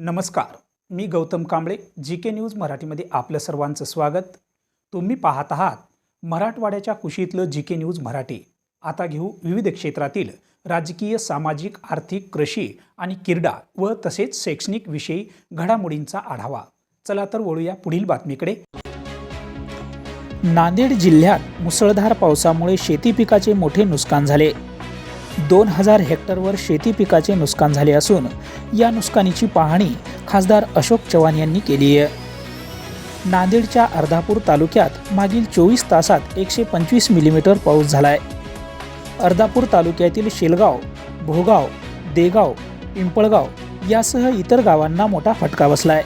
नमस्कार मी Gautam Kamble G K news मराठीमध्ये आपलं सर्वांचं स्वागत. तुम्ही पाहत आहात मराठवाड्याच्या कुशीतलं जी के न्यूज मराठी. आता घेऊ विविध क्षेत्रातील राजकीय सामाजिक आर्थिक कृषी आणि क्रीडा व तसेच शैक्षणिक विषयी घडामोडींचा आढावा. चला तर वळूया पुढील बातमीकडे. नांदेड जिल्ह्यात मुसळधार पावसामुळे शेती पिकाचे मोठे नुकसान झाले. दोन हजार हेक्टरवर शेती पिकाचे नुकसान झाले असून या नुकसानीची पाहणी खासदार अशोक चव्हाण यांनी केली आहे. नांदेडच्या अर्धापूर तालुक्यात मागील चोवीस तासात एकशे पंचवीस मिलीमीटर पाऊस झालाय. अर्धापूर तालुक्यातील शेलगाव भोगाव देगाव पिंपळगाव यासह इतर गावांना मोठा फटका बसलाय.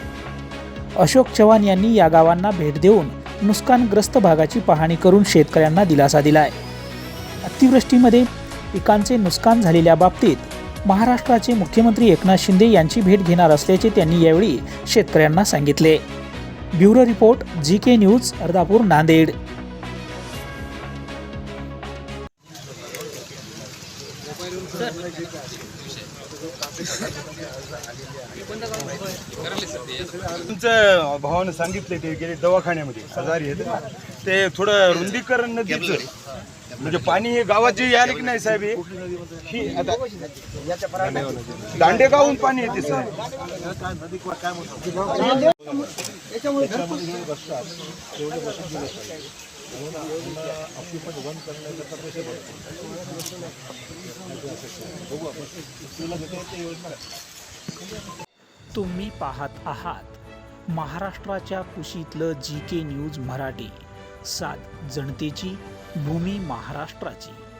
अशोक चव्हाण यांनी या गावांना भेट देऊन नुकसानग्रस्त भागाची पाहणी करून शेतकऱ्यांना दिलासा दिलाय. अतिवृष्टीमध्ये पिकांचे नुकसान झालेल्या बाबतीत महाराष्ट्राचे मुख्यमंत्री एकनाथ शिंदे यांची भेट घेणार असल्याचे त्यांनी यावेळी शेतकऱ्यांना सांगितले. Bureau report G K news Ardhapur Nanded. तुमचं भावानं सांगितलं ते गेले दवाखान्यामध्ये आजारी आहेत. ते थोडं रुंदीकरण नदीचं म्हणजे पाणी हे गावात जे यायला की नाही साहेब हे? ही आता दांडेगावहून पाणी येते साहेब तुम्ही पाहत आहात महाराष्ट्राच्या कुशीतलं जी के न्यूज मराठी सात जनतेची भूमी महाराष्ट्राची.